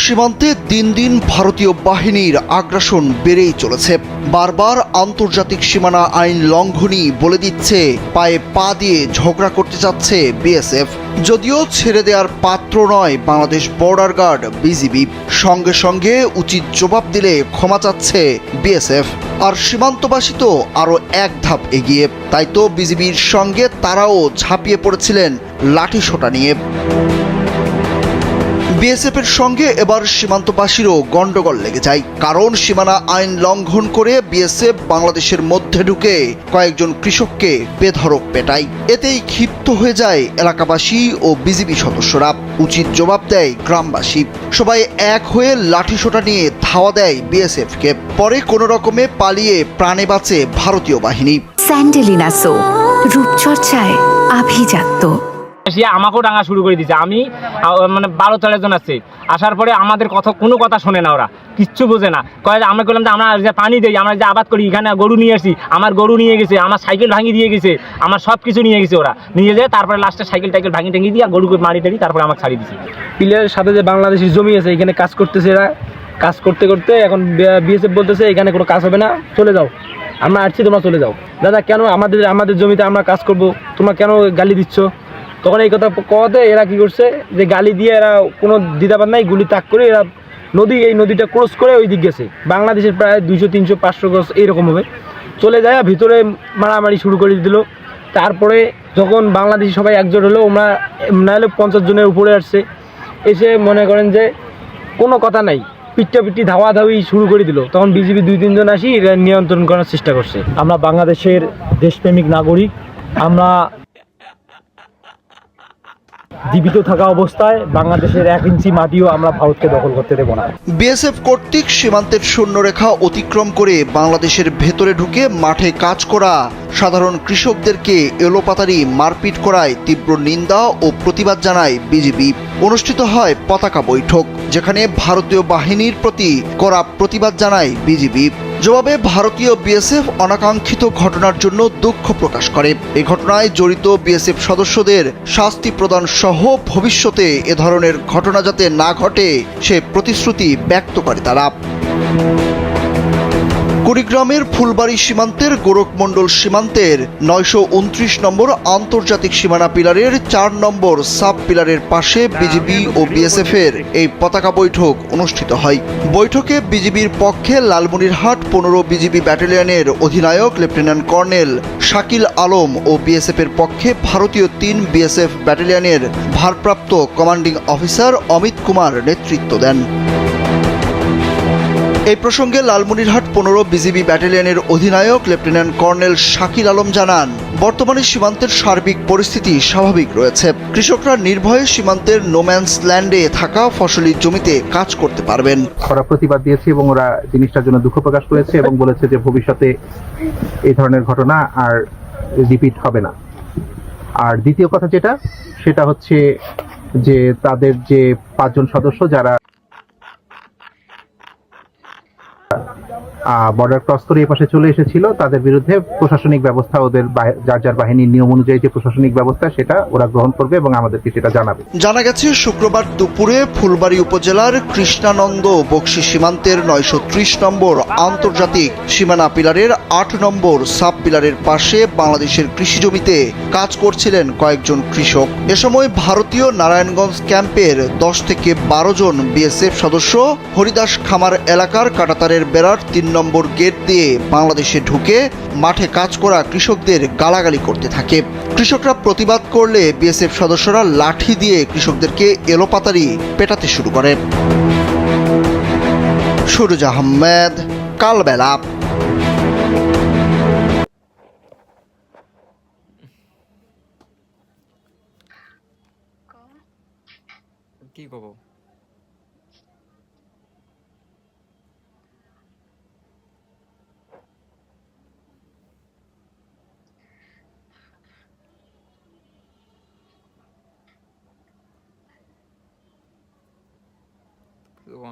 সীমান্তে দিন দিন ভারতীয় বাহিনীর আগ্রাসন বেড়েই চলেছে। বারবার আন্তর্জাতিক সীমানা আইন লঙ্ঘনই বলে দিচ্ছে, পায়ে পা দিয়ে ঝগড়া করতে চাচ্ছে বিএসএফ। যদিও ছেড়ে দেওয়ার পাত্র নয় বাংলাদেশ বর্ডার গার্ড বিজিবি। সঙ্গে সঙ্গে উচিত জবাব দিলে ক্ষমা চাচ্ছে বিএসএফ। আর সীমান্তবাসী তো আরও এক ধাপ এগিয়ে। তাই তো বিজিবির সঙ্গে তারাও ঝাঁপিয়ে পড়েছিলেন লাঠি সোটা নিয়ে। বিএসএফ এর সঙ্গে এবার সীমান্তবাসীরও গন্ডগোল লেগে যায়। কারণ সীমানা আইন লঙ্ঘন করে বিএসএফ বাংলাদেশের মধ্যে ঢুকে কয়েকজন কৃষককে বেধড়ক পেটায়। এতেই ক্ষিপ্ত হয়ে যায় এলাকাবাসী ও বিজিবি সদস্যরা। উচিত জবাব দেয় গ্রামবাসী। সবাই এক হয়ে লাঠিসোঁটা নিয়ে ধাওয়া দেয় বিএসএফকে। পরে কোনো রকমে পালিয়ে প্রাণে বাঁচে ভারতীয় বাহিনী। স্যান্ডেলিনা সো, রূপচর্চায় আভিজাত্য। সে আমাকেও ডাঙা শুরু করে দিয়েছে। আমি মানে বারো তেরো জন আসছে আসার পরে আমাদের কথা, কোনো কথা শোনে না ওরা। কিচ্ছু বোঝে না। কয়ে আমরা বললাম যে, আমরা যে পানি দিই, আমরা যে আবাদ করি, এখানে গরু নিয়ে আসি, আমার গরু নিয়ে গেছে, আমার সাইকেল ভাঙিয়ে দিয়ে গেছে, আমার সব কিছু নিয়ে গেছে ওরা। নিয়ে যায় তারপরে লাস্টে সাইকেল টাইকেল ভাঙি টাঙিয়ে দিয়ে গরুকে মারি টাড়ি তারপরে আমাকে ছাড়িয়ে দিয়েছে। পিলের সাথে যে বাংলাদেশের জমি আছে, এখানে কাজ করতেছে এরা। কাজ করতে করতে এখন বিএসএফ বলতেছে, এখানে কোনো কাজ হবে না, চলে যাও। আমরা আসছি, তোমরা চলে যাও। দাদা, কেন আমাদের আমাদের জমিতে আমরা কাজ করব? তোমরা কেন গালি দিচ্ছ? তখন এই কথা কওয়াতে এরা কি করছে? যে গালি দিয়ে এরা কোনো দিদাবাদ নাই, গুলি তাক করে এরা নদী, এই নদীটা ক্রস করে ওই দিক গেছে। বাংলাদেশের প্রায় দুইশো, তিনশো, পাঁচশো গজ এইরকম হবে। চলে যায়, ভিতরে মারামারি শুরু করে দিল। তারপরে যখন বাংলাদেশি সবাই একজোট হলো ওরা নাহলে পঞ্চাশ জনের উপরে আসছে। এসে মনে করেন যে কোনো কথা নাই, পিটটা পিটি ধাওয়া ধাওয়ি শুরু করে দিল। তখন বিজেপি দুই, তিনজন আসি, এরা নিয়ন্ত্রণ করার চেষ্টা করছে। আমরা বাংলাদেশের দেশপ্রেমিক নাগরিক, আমরা জীবিত থাকা অবস্থায় বাংলাদেশের এক ইঞ্চি মাটিও আমরা ভারতকে দখল করতে দেবো না। বিএসএফ কর্তৃক সীমান্তের সৈন্যরেখা অতিক্রম করে বাংলাদেশের ভেতরে ঢুকে মাঠে কাজ করা, সাধারণ কৃষকদেরকে এলোপাতারি মারপিট করায় তীব্র নিন্দা ও প্রতিবাদ জানায় বিজিবি। অনুষ্ঠিত হয় পতাকা বৈঠক, যেখানে ভারতীয় বাহিনীর প্রতি কড়া প্রতিবাদ জানায় বিজিবি। জবাবে ভারতীয় বিএসএফ অনাকাঙ্ক্ষিত ঘটনার জন্য দুঃখ প্রকাশ করে। এ ঘটনায় জড়িত বিএসএফ সদস্যদের শাস্তি প্রদান সহ ভবিষ্যতে এ ধরনের ঘটনা যাতে না ঘটে, সে প্রতিশ্রুতি ব্যক্ত করে তারা। কুড়িগ্রামের ফুলবাড়ি সীমান্তের গোরখমণ্ডল সীমান্তের নয়শো উনত্রিশ নম্বর আন্তর্জাতিক সীমানা পিলারের চার নম্বর সাব পিলারের পাশে বিজিবি ও বিএসএফ এর এই পতাকা বৈঠক অনুষ্ঠিত হয়। বৈঠকে বিজিবির পক্ষে লালমনিরহাট পনেরো বিজিবি ব্যাটালিয়নের অধিনায়ক লেফটেন্যান্ট কর্নেল শাকিল আলম ও বিএসএফ এর পক্ষে ভারতীয় তিন বিএসএফ ব্যাটালিয়নের ভারপ্রাপ্ত কমান্ডিং অফিসার অমিত কুমার নেতৃত্ব দেন। এই প্রসঙ্গে লালমনিরহাট পনেরো বিজিবি ব্যাটালিয়নের অধিনায়ক লেফটেন্যান্ট কর্নেল শাকিল আলম জানান, বর্তমানে সীমান্তের সার্বিক পরিস্থিতি স্বাভাবিক রয়েছে। কৃষকরা নির্ভয়ে সীমান্তের নোম্যান্স ল্যান্ডে থাকা ফসলি জমিতে কাজ করতে পারবেন। করা প্রতিবাদ দিয়েছে এবং ওরা জিনিসটার জন্য দুঃখ প্রকাশ করেছে এবং বলেছে যে ভবিষ্যতে এই ধরনের ঘটনা আর রিপিট হবে না। আর দ্বিতীয় কথা যেটা, সেটা হচ্ছে যে তাদের যে পাঁচজন সদস্য যারা বর্ডার ক্রস করে পাশে চলে এসেছিল। তাদের বিরুদ্ধে প্রশাসনিক ব্যবস্থা ওদের যার যার বাহিনীর নিয়ম অনুযায়ী যে প্রশাসনিক ব্যবস্থা, সেটা ওরা গ্রহণ করবে এবং আমাদেরকে সেটা জানাবে। জানা গেছে, শুক্রবার দুপুরে ফুলবাড়ি উপজেলার কৃষ্ণানন্দ বক্সি সীমান্তের নয়শো ত্রিশ নম্বর আন্তর্জাতিক সীমানা পিলারের আট নম্বর সাব পিলারের পাশে বাংলাদেশের কৃষি জমিতে কাজ করছিলেন কয়েকজন কৃষক। এ সময় ভারতীয় নারায়ণগঞ্জ ক্যাম্পের দশ থেকে বারো জন বিএসএফ সদস্য, হরিদাস খামার এলাকার কাটাতারের বেড়ার তিন নম্বর গেট দিয়ে বাংলাদেশে ঢুকে মাঠে কাজ করা কৃষকদের গালাগালি করতে থাকে। কৃষকরা প্রতিবাদ করলে বিএসএফ সদস্যরা লাঠি দিয়ে কৃষকদেরকে এলোপাতারি পেটাতে শুরু করে। সুরজ আহমেদ, কালবেলা। কি কব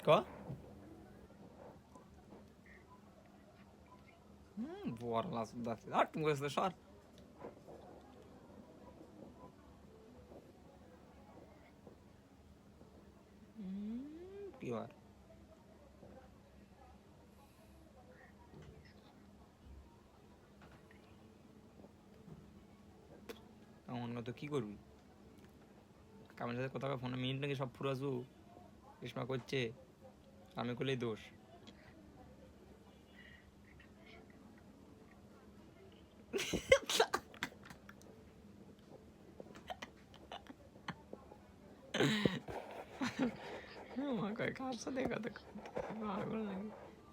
ক হুম বড় লাস দাস আর তুমি কইছ সর কি আর তো কি করবি? কামের সাথে কথা ফোনে মিনিট নাকি সব ফুরাজু কৃষ্ণা করছে। আমি করলেই দোষ।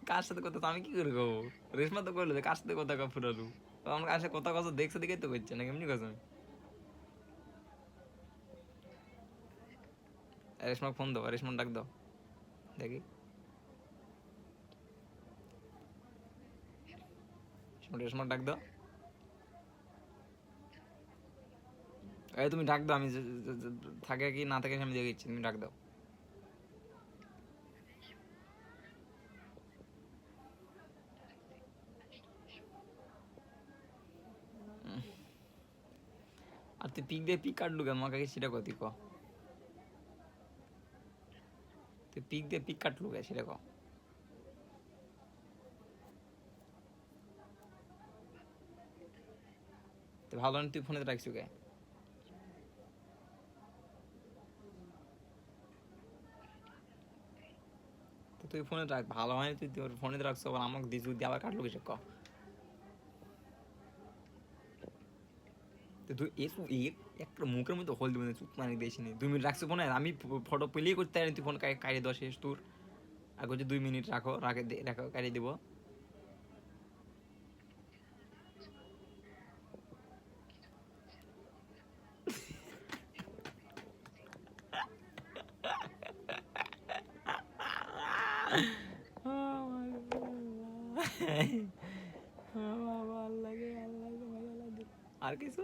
কার সাথে কথা নাকি? তো আমি কি করে কব? রেশমা তো করল কার সাথে কথা ফুরালু আমার সাথে কথা কথা দেখছে দেখেই তো করছে না কেমনি কথা রেশমা ফোন দাও রেশমা ডাক দাও। দেখি। রেশমা- ডাক দাও। এই তুমি ডাক দাও, আমি থাকে কি না থাকে আমি দেখে তুমি ডাক দাও। আর তুই পিক দিয়ে পিক কাটলু কেন? আমাকে আগে সেটা কতি ক। তুই পিক দিয়ে পিক কাটলু কে সেটা ক। ভালো তুই ফোনে রাখছু কে তুই ফোনে রাখ, ভালো হয়নি তুই তোর ফোনে রাখছো, আবার আমাকে দিছু দিয়ে আবার কাটলু কিসে, ক। তুই এ একটা মুখের মধ্যে হোল দিবে চুপ মানে দিয়েছি নি দুই মিনিট রাখছো ফোনে আমি ফটো পেলেই করতে পারি তুই ফোন কাটিয়ে দেওয়া শেষ, তোর। আগে যে দুই মিনিট রাখো, রাখে রাখো, কাটিয়ে দিব। আর কিছু?